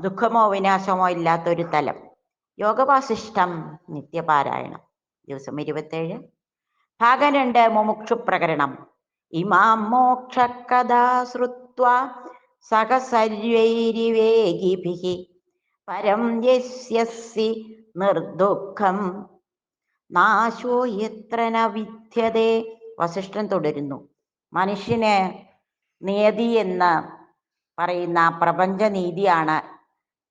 ദുഃഖമോ വിനാശമോ ഇല്ലാത്തൊരു തലം. യോഗവാസിഷ്ടം നിത്യപാരായണം. ദിവസം ഇരുപത്തേഴ്. ഭാഗം രണ്ട് മുമുക്ഷു പ്രകരണം ഇമാം മോക്ഷകഥാ ശ്രുത്വ സഹസര്വൈരിവേഗിഭിः പരം യസ്യസി നിർദുഃഖം. നാശോ വിദ്യതേ വസിഷ്ഠൻ തുടരുന്നു. മനുഷ്യന് നിയതി എന്ന് പറയുന്ന പ്രപഞ്ചനീതിയാണ്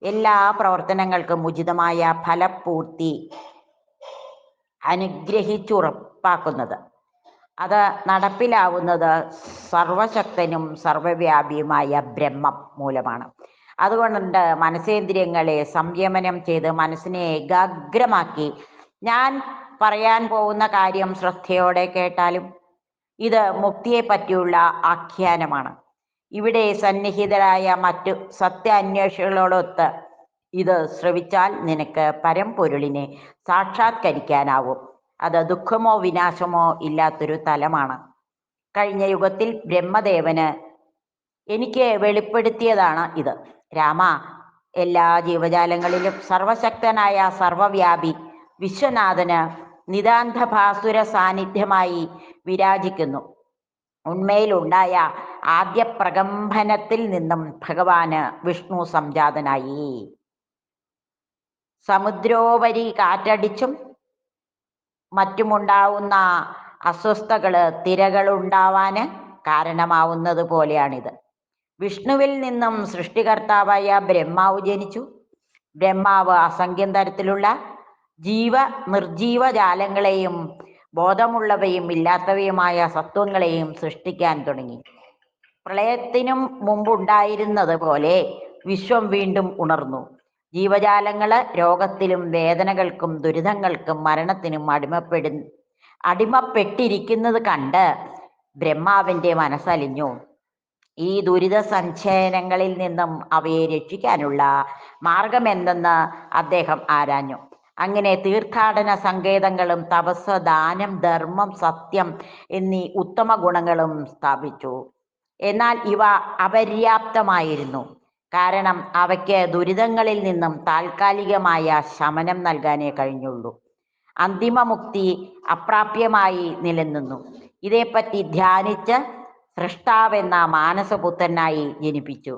എല്ലാ പ്രവർത്തനങ്ങൾക്കും ഉചിതമായ ഫലപൂർത്തി അനുഗ്രഹിച്ചുറപ്പാക്കുന്നത്. അത് നടപ്പിലാവുന്നത് സർവശക്തനും സർവവ്യാപിയുമായ ബ്രഹ്മം മൂലമാണ്. അതുകൊണ്ട് മനസേന്ദ്രിയങ്ങളെ സംയമനം ചെയ്ത് മനസ്സിനെ ഏകാഗ്രമാക്കി. ഞാൻ പറയാൻ പോകുന്ന കാര്യം ശ്രദ്ധയോടെ കേട്ടാലും ഇത് മുക്തിയെ പറ്റിയുള്ള ആഖ്യാനമാണ്. ഇവിടെ സന്നിഹിതരായ മറ്റു സത്യാന്വേഷികളോടൊത്ത് ഇത് ശ്രവിച്ചാൽ നിനക്ക് പരംപൊരുളിനെ സാക്ഷാത്കരിക്കാനാവും. അത് ദുഃഖമോ വിനാശമോ ഇല്ലാത്തൊരു തലമാണ്. കഴിഞ്ഞ യുഗത്തിൽ ബ്രഹ്മദേവന് എനിക്ക് വെളിപ്പെടുത്തിയതാണ് ഇത്. രാമ എല്ലാ ജീവജാലങ്ങളിലും സർവശക്തനായ സർവവ്യാപി വിശ്വനാഥന് നിതാന്തഭാസുര സാന്നിധ്യമായി വിരാജിക്കുന്നു. ഉണ്മയിലുണ്ടായ ആദ്യ പ്രകമ്പനത്തിൽ നിന്നും ഭഗവാന് വിഷ്ണു സംജാതനായി. സമുദ്രോപരി കാറ്റടിച്ചും മറ്റുമുണ്ടാവുന്ന അസ്വസ്ഥകൾ തിരകളുണ്ടാവാന് കാരണമാവുന്നത് പോലെയാണിത്. വിഷ്ണുവിൽ നിന്നും സൃഷ്ടികർത്താവായ ബ്രഹ്മാവ് ജനിച്ചു. ബ്രഹ്മാവ് അസംഖ്യം തരത്തിലുള്ള ജീവ നിർജീവജാലങ്ങളെയും ബോധമുള്ളവയും ഇല്ലാത്തവയുമായ സത്വങ്ങളെയും സൃഷ്ടിക്കാൻ തുടങ്ങി. പ്രളയത്തിനും മുമ്പുണ്ടായിരുന്നത് പോലെ വിശ്വം വീണ്ടും ഉണർന്നു. ജീവജാലങ്ങൾ രോഗത്തിലും വേദനകൾക്കും ദുരിതങ്ങൾക്കും മരണത്തിനും അടിമപ്പെടു അടിമപ്പെട്ടിരിക്കുന്നത് കണ്ട് ബ്രഹ്മാവിന്റെ മനസ്സലിഞ്ഞു. ഈ ദുരിത സഞ്ചയനങ്ങളിൽ നിന്നും അവയെ രക്ഷിക്കാനുള്ള മാർഗമെന്തെന്ന് അദ്ദേഹം ആരാഞ്ഞു. അങ്ങനെ തീർത്ഥാടന സങ്കേതങ്ങളും തപസ് ദാനം ധർമ്മം സത്യം എന്നീ ഉത്തമ ഗുണങ്ങളും സ്ഥാപിച്ചു. എന്നാൽ ഇവ അപര്യാപ്തമായിരുന്നു. കാരണം അവയ്ക്ക് ദുരിതങ്ങളിൽ നിന്നും താൽക്കാലികമായ ശമനം നൽകാനേ കഴിഞ്ഞുള്ളൂ. അന്തിമമുക്തി അപ്രാപ്യമായി നിലനിന്നു. ഇതേപ്പറ്റി ധ്യാനിച്ച് സൃഷ്ടാവെന്ന മാനസപുത്രനായി ജനിപ്പിച്ചു.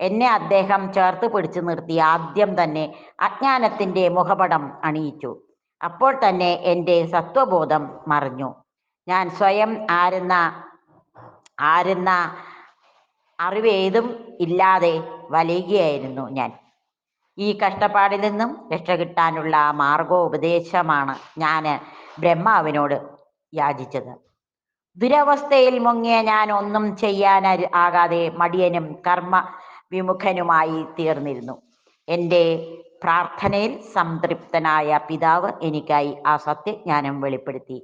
എന്നെ അദ്ദേഹം ചേർത്ത് പിടിച്ചു നിർത്തി ആദ്യം തന്നെ അജ്ഞാനത്തിന്റെ മുഖപടം അണിയിച്ചു. അപ്പോൾ തന്നെ എന്റെ സത്വബോധം മറിഞ്ഞു. ഞാൻ സ്വയം ആരെന്ന ആരെന്ന അറിവേതും ഇല്ലാതെ വലയുകയായിരുന്നു ഞാൻ. ഈ കഷ്ടപ്പാടിൽ നിന്നും രക്ഷ കിട്ടാനുള്ള മാർഗോപദേശമാണ് ഞാൻ ബ്രഹ്മാവിനോട് യാചിച്ചത്. ദുരവസ്ഥയിൽ മുങ്ങിയ ഞാൻ ഒന്നും ചെയ്യാൻ ആകാതെ മടിയനും കർമ്മ വിമുഖനുമായി തീർന്നിരുന്നു. എന്റെ പ്രാർത്ഥനയിൽ സംതൃപ്തനായ പിതാവ് എനിക്കായി ആ സത്യജ്ഞാനം വെളിപ്പെടുത്തി.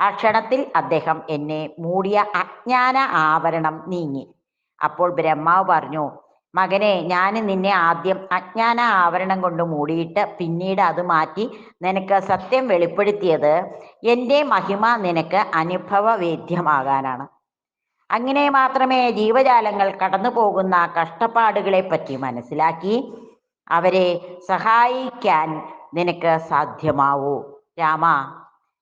ആ ക്ഷണത്തിൽ അദ്ദേഹം എന്നെ മൂടിയ അജ്ഞാന ആവരണം നീങ്ങി. അപ്പോൾ ബ്രഹ്മാവ് പറഞ്ഞു മകനെ ഞാൻ നിന്നെ ആദ്യം അജ്ഞാന ആവരണം കൊണ്ട് മൂടിയിട്ട് പിന്നീട് അത് മാറ്റി നിനക്ക് സത്യം വെളിപ്പെടുത്തിയത് എന്റെ മഹിമ നിനക്ക് അനുഭവവേദ്യമാകാനാണ്. അങ്ങനെ മാത്രമേ ജീവജാലങ്ങൾ കടന്നു പോകുന്ന കഷ്ടപ്പാടുകളെ പറ്റി മനസ്സിലാക്കി അവരെ സഹായിക്കാൻ നിനക്ക് സാധ്യമാവൂ. രാമ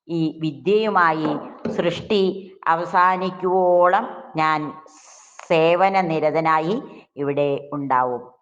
ഈ വിദ്യയുമായി സൃഷ്ടി അവസാനിക്കുവോളം ഞാൻ സേവന നിരതനായി ഇവിടെ ഉണ്ടാവും.